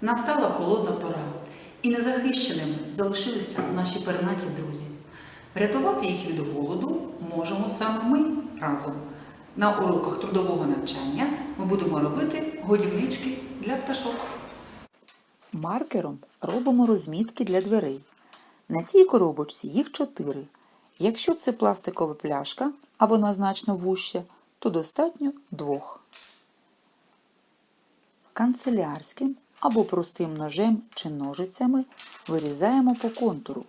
Настала холодна пора, і незахищеними залишилися наші пернаті друзі. Рятувати їх від голоду можемо саме ми разом. На уроках трудового навчання ми будемо робити годівнички для пташок. Маркером робимо розмітки для дверей. На цій коробочці їх чотири. Якщо це пластикова пляшка, а вона значно вуща, то достатньо двох. Канцелярським або простим ножем чи ножицями вирізаємо по контуру.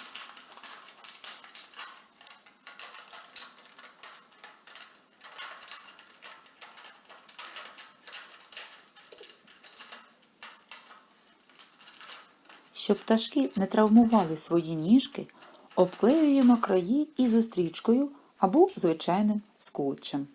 Щоб пташки не травмували свої ніжки, обклеюємо краї ізострічкою або звичайним скотчем.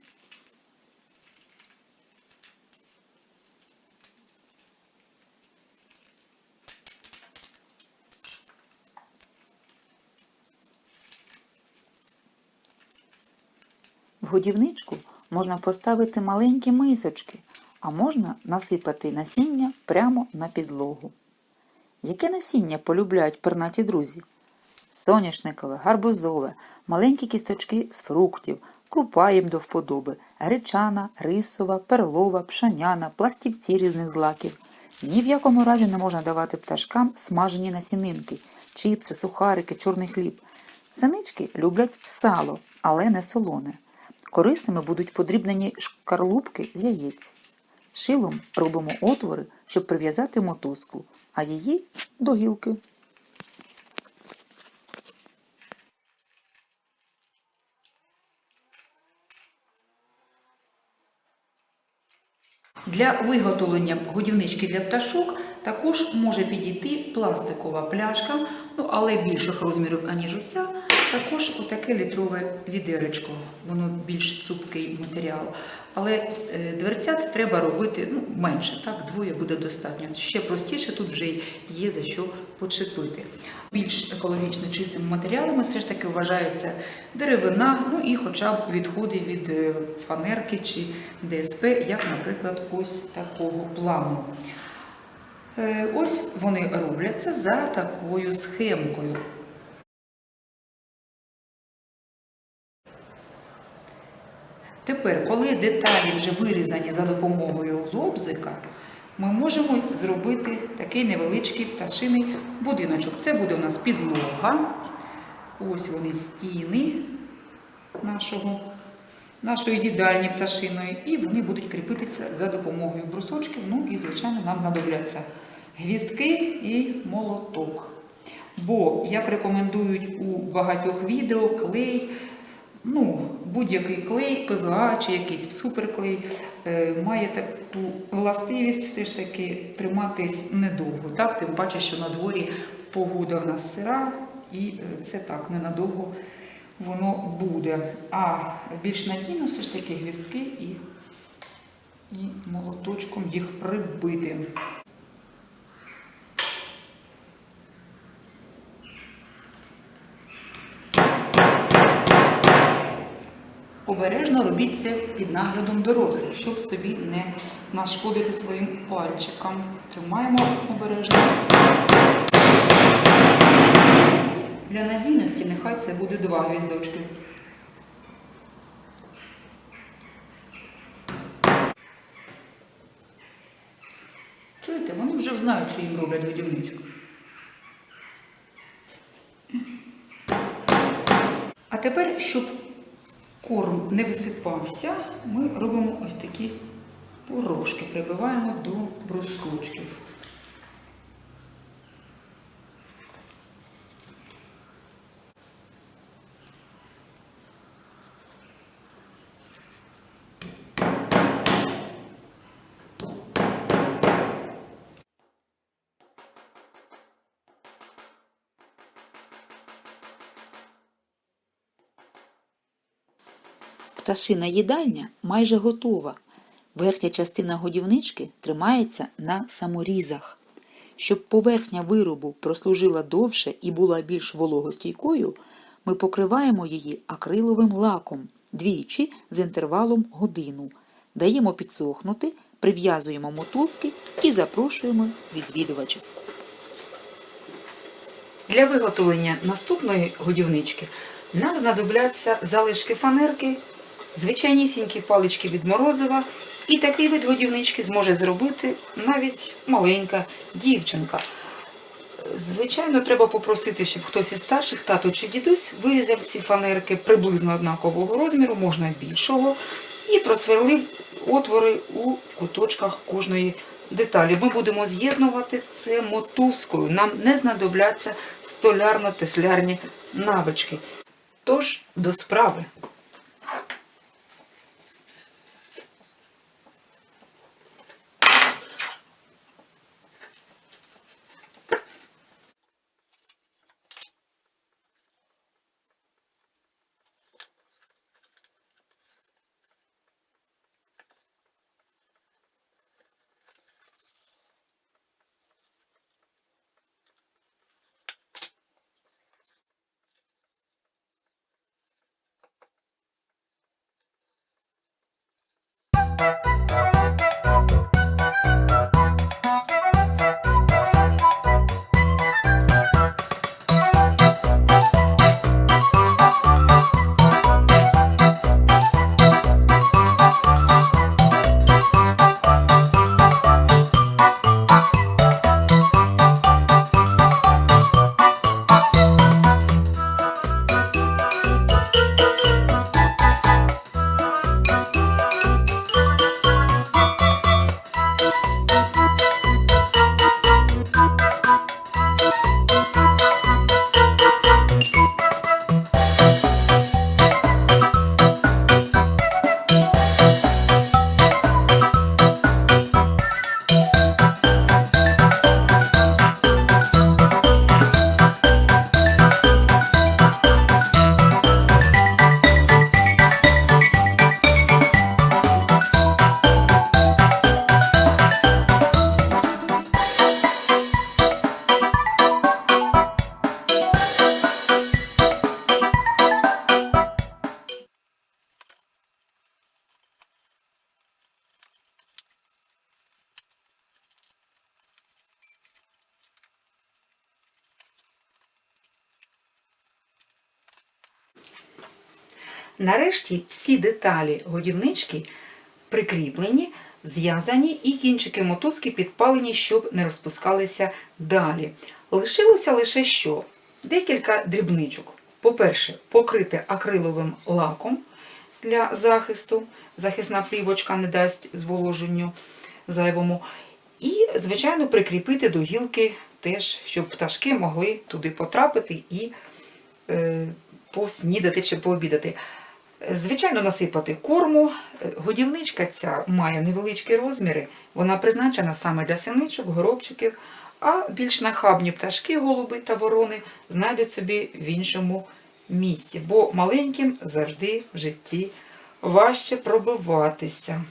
В годівничку можна поставити маленькі мисочки, а можна насипати насіння прямо на підлогу. Яке насіння полюбляють пернаті друзі? Соняшникове, гарбузове, маленькі кісточки з фруктів, крупа їм до вподоби, гречана, рисова, перлова, пшаняна, пластівці різних злаків. Ні в якому разі не можна давати пташкам смажені насінинки, чіпси, сухарики, чорний хліб. Синички люблять сало, але не солоне. Корисними будуть подрібнені шкарлупки з яєць. Шилом робимо отвори, щоб прив'язати мотузку, а її до гілки. Для виготовлення годівнички для пташок також може підійти пластикова пляшка, ну але більших розмірів, аніж оця. Також отаке літрове відеречко, воно більш цупкий матеріал. Але е, дверцят треба робити ну, менше, так, двоє буде достатньо. Ще простіше, тут вже є за що почепити. Більш екологічно чистими матеріалами все ж таки вважається деревина, ну і хоча б відходи від е, фанерки чи ДСП, як, наприклад, ось такого плану. Е, Ось вони робляться за такою схемкою. Тепер, коли деталі вже вирізані за допомогою лобзика, ми можемо зробити такий невеличкий пташиний будиночок. Це буде у нас підлога. Ось вони стіни нашого, нашої їдальні пташиної, і вони будуть кріпитися за допомогою брусочків. Ну і, звичайно, нам знадобляться гвіздки і молоток. Бо, як рекомендують у багатьох відео, клей, ну, будь-який клей, ПВА чи якийсь суперклей е, має таку властивість все ж таки триматись недовго. Так? Тим паче, що на дворі погода в нас сира, і е, це так ненадовго воно буде. А більш надійно все ж таки гвіздки і, і молоточком їх прибити. Обережно робіть це під наглядом дорослих, щоб собі не нашкодити своїм пальчикам. Тримаємо обережно. Для надійності нехай це буде два гвіздочки. Чуєте, вони вже знають, що їм роблять годівничку. А тепер, щоб корм не висипався, ми робимо ось такі порошки, прибиваємо до брусочків. Пташина їдальня майже готова. Верхня частина годівнички тримається на саморізах. Щоб поверхня виробу прослужила довше і була більш вологостійкою, ми покриваємо її акриловим лаком двічі з інтервалом годину. Даємо підсохнути, прив'язуємо мотузки і запрошуємо відвідувачів. Для виготовлення наступної годівнички нам знадобляться залишки фанерки, звичайнісінькі палички від морозива, і такий вид годівнички зможе зробити навіть маленька дівчинка. Звичайно, треба попросити, щоб хтось із старших, тато чи дідусь, вирізав ці фанерки приблизно однакового розміру, можна більшого, і просверлив отвори у куточках кожної деталі. Ми будемо з'єднувати це мотузкою. Нам не знадобляться столярно-теслярні навички. Тож до справи. Bye. Нарешті всі деталі годівнички прикріплені, зв'язані і кінчики мотузки підпалені, щоб не розпускалися далі. Лишилося лише що? Декілька дрібничок. По-перше, покрити акриловим лаком для захисту. Захисна плівочка не дасть зволоженню зайвому. І, звичайно, прикріпити до гілки теж, щоб пташки могли туди потрапити і е, поснідати чи пообідати. Звичайно, насипати корму. Годівничка ця має невеличкі розміри. Вона призначена саме для синичок, горобчиків, а більш нахабні пташки, голуби та ворони знайдуть собі в іншому місці, бо маленьким завжди в житті важче пробиватися.